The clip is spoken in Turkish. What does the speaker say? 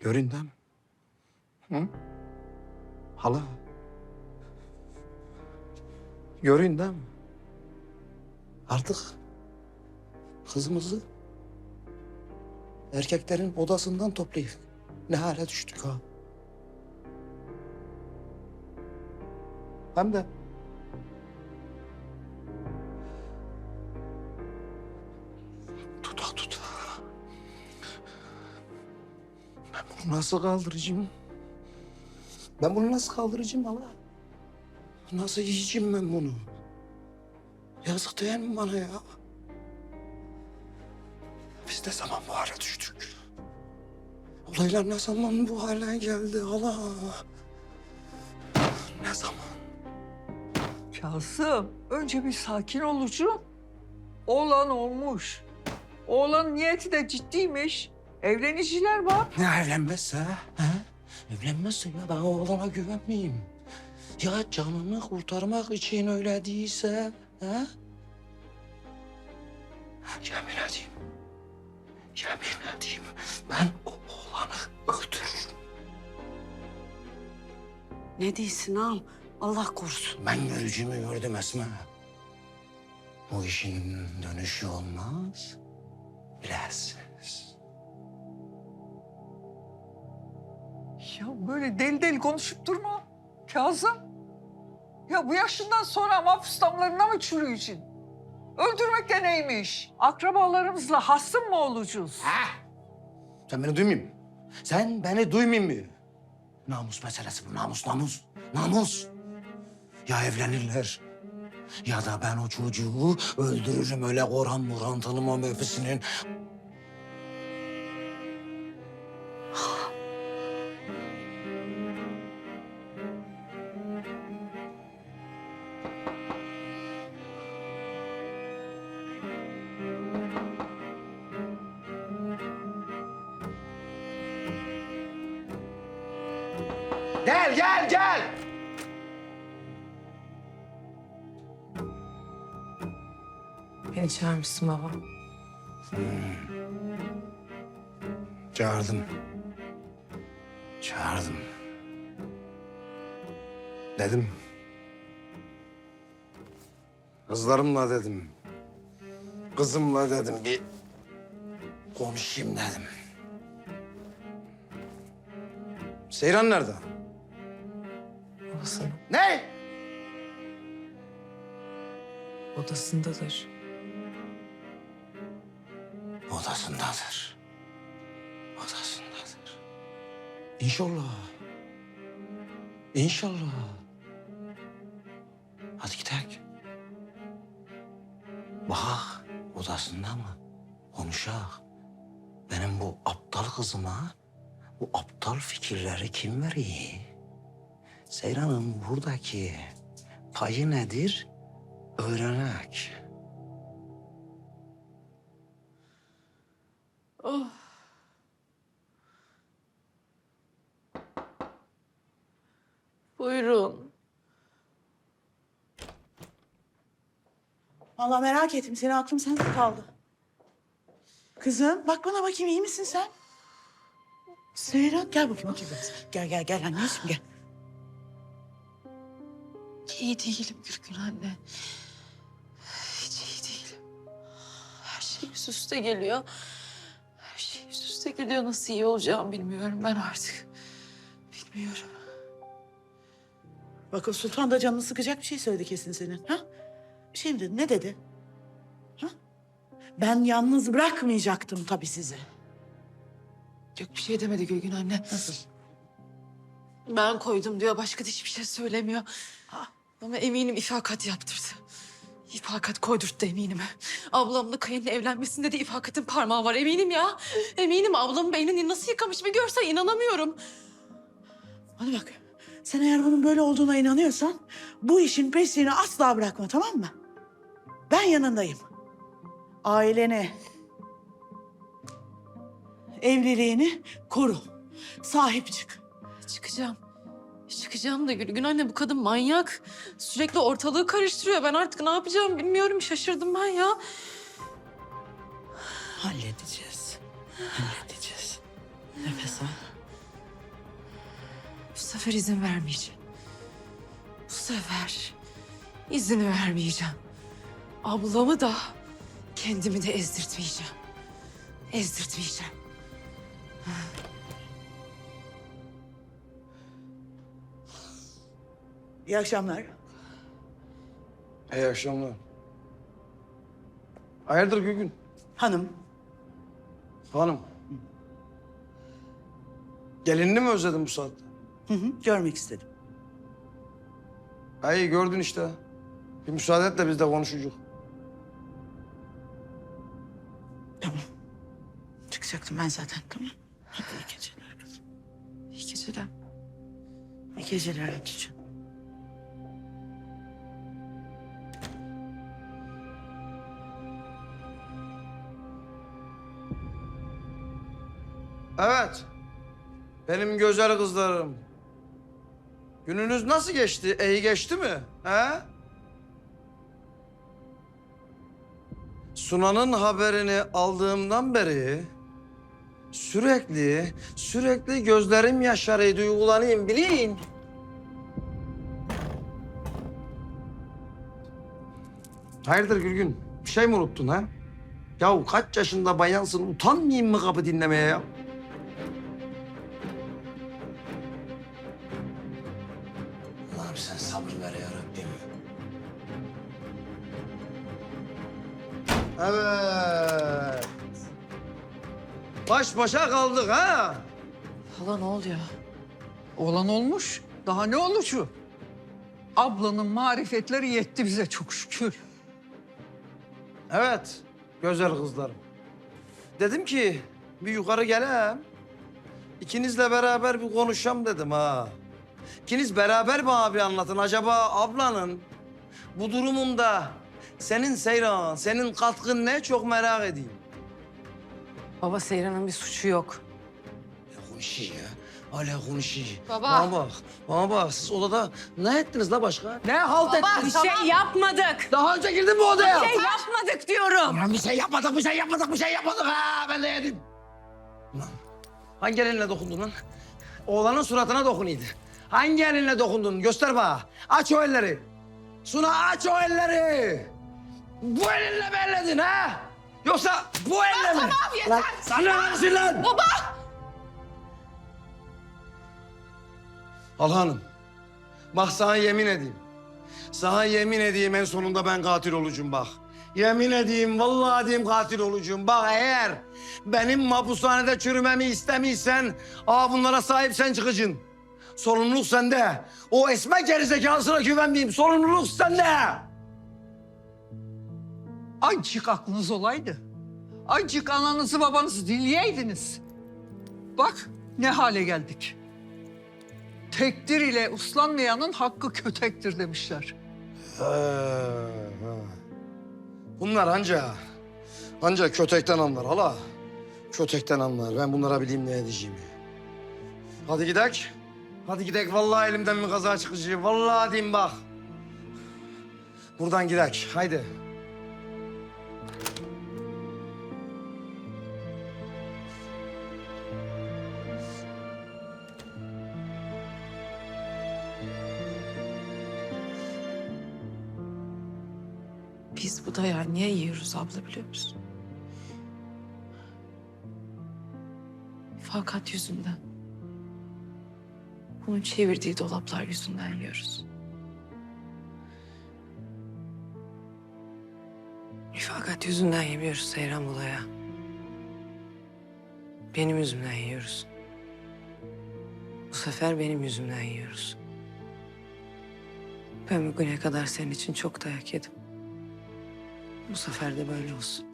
Görün değil mi? Hı? Hala. Görün değil mi? Artık kızımızı erkeklerin odasından toplayıp ne hale düştük ha. Hem de nasıl kaldıracağım? Ben bunu nasıl kaldıracağım Allah? Nasıl yiyeceğim ben bunu? Yazık değil mi bana ya? Biz ne zaman bu hale düştük? Olaylar ne zaman bu hale geldi Allah? Ne zaman? Kasım, önce bir sakin olucu. Oğlan olmuş. Oğlan niyeti de ciddiymiş. Evleniciler var. Ne evlenmezse? He? Evlenmezse ya ben oğlana güvenmeyeyim. Ya canını kurtarmak için öyle değilse? He? Yemin edeyim. Yemin edeyim. Ben o oğlanı öldürürüm. Ne diyorsun ağam? Allah korusun. Ben görücümü gördüm Esma. Bu işin dönüşü olmaz. Bilesiniz. Ya böyle deli deli konuşup durma. Kazım. Ya bu yaşından sonra mahpus damlarına mı çürüyeceksin? Öldürmek de neymiş? Akrabalarımızla hasım mı olacağız? Sen beni duymayayım? Sen beni duymayayım mı? Namus meselesi bu. Namus, namus. Namus. Ya evlenirler ya da ben o çocuğu öldürürüm öyle Orhan Muran tanımam öpüsünün. Gel, gel, gel. Beni çağırmışsın baba. Çağırdım. Çağırdım. Dedim. Kızlarımla dedim. Kızımla dedim bir konuşayım dedim. Seyran nerede? Babasının Ne? odasındadır. Odasındadır. Odasındadır. İnşallah. İnşallah. Hadi gidelim. Bak odasında mı? Konuşak. Benim bu aptal kızıma bu aptal fikirleri kim veriyor? Seyran'ın buradaki payı nedir? Öğrenek. Buyurun. Vallahi merak ettim. Senin aklım sende kaldı. Kızım bak bana bakayım iyi misin sen? Seyran gel bakayım bakayım. biraz. Gel gel gel anneciğim gel. İyi değilim Gülgün anne. Hiç iyi değilim. Her şey üst üste geliyor. Her şey üst üste geliyor. Nasıl iyi olacağımı bilmiyorum ben artık. Bilmiyorum. Bak o Sultan da canını sıkacak bir şey söyledi kesin senin. Ha? Dedi? Ne dedi? Ha? Ben yalnız bırakmayacaktım tabii sizi. Yok bir şey demedi Gülgün anne. Nasıl? Ben koydum diyor. Başka da hiçbir şey söylemiyor. Ama eminim ifakat yaptırdı. İfakat koydurttu eminim. Ablamla kayınla evlenmesinde de ifakatın parmağı var eminim ya. Eminim ablamın beynini nasıl yıkamış bir görsen inanamıyorum. Bana bak. Sen eğer bunun böyle olduğuna inanıyorsan bu işin peşini asla bırakma tamam mı? Ben yanındayım. Aileni, evliliğini koru. Sahip çık. Çıkacağım. Çıkacağım da Gülgün anne bu kadın manyak. Sürekli ortalığı karıştırıyor. Ben artık ne yapacağımı bilmiyorum. Şaşırdım ben ya. Halledeceğiz. Halledeceğiz. Nefes al. sefer izin vermeyeceğim. Bu sefer izin vermeyeceğim. Ablamı da kendimi de ezdirtmeyeceğim. Ezdirtmeyeceğim. İyi akşamlar. İyi akşamlar. Hayırdır Gülgün? Hanım, Hanım. Gelinini mi özledin bu saatte? hı hı, görmek istedim. İyi gördün işte. Bir müsaade et de biz de konuşacağız. Tamam. Çıkacaktım ben zaten, tamam. Hadi iyi geceler. İyi geceler. İyi geceler Hatice. Evet. Benim güzel kızlarım. Gününüz nasıl geçti? İyi geçti mi? He? Sunan'ın haberini aldığımdan beri sürekli, sürekli gözlerim yaşarı, duygulanayım bilin. Hayırdır Gülgün? Bir şey mi unuttun ha? Yahu kaç yaşında bayansın utanmayayım mı kapı dinlemeye ya? Evet. Baş başa kaldık ha. Hala ne oluyor? Olan olmuş. Daha ne oluşu? Ablanın marifetleri yetti bize çok şükür. Evet, güzel kızlarım. Dedim ki bir yukarı gelem. İkinizle beraber bir konuşacağım dedim ha. İkiniz beraber mi abi anlatın? Acaba ablanın bu durumunda senin Seyran, senin katkın ne çok merak edeyim. Baba Seyran'ın bir suçu yok. Ne konuşuyor ya? Hala konuşuyor. Baba. Bana bak, bana bak. Siz odada ne ettiniz la başka? Ne halt ettiniz? Bir şey yapmadık. Daha önce girdin mi odaya? Bir şey yapmadık diyorum. Ulan bir şey yapmadık, bir şey yapmadık, bir şey yapmadık ha. Ben de yedim. Ulan hangi elinle dokundun lan? Oğlanın suratına dokunuydu. Hangi elinle dokundun? Göster bana. Aç o elleri. Suna aç o elleri. Bu elinle mi elledin ha? Yoksa bu elle mi? Tamam yeter. Lan, sen ne yapıyorsun lan? Baba. Al hanım. Bak sana yemin edeyim. Sana yemin edeyim en sonunda ben katil olacağım bak. Yemin edeyim, vallahi diyeyim katil olacağım. Bak eğer benim mahpushanede çürümemi istemiyorsan... ...aa bunlara sahip sen çıkacaksın. Sorumluluk sende. O esme gerizekalısına güvenmeyeyim. Sorumluluk sende. Azıcık aklınız olaydı. Azıcık ananızı babanızı dinleyeydiniz. Bak ne hale geldik. Tekdir ile uslanmayanın hakkı kötektir demişler. Bunlar anca, anca kötekten anlar hala. Kötekten anlar. Ben bunlara bileyim ne edeceğimi. Hadi gidek. Hadi gidek. Vallahi elimden bir kaza çıkacak. Vallahi diyeyim bak. Buradan gidek. Haydi. Biz bu dayağı niye yiyoruz abla biliyor musun? Fakat yüzünden. Bunun çevirdiği dolaplar yüzünden yiyoruz. Fakat yüzünden yemiyoruz Seyran Bula'ya. Benim yüzümden yiyoruz. Bu sefer benim yüzümden yiyoruz. Ben bugüne kadar senin için çok dayak yedim. Bu sefer de böyle olsun.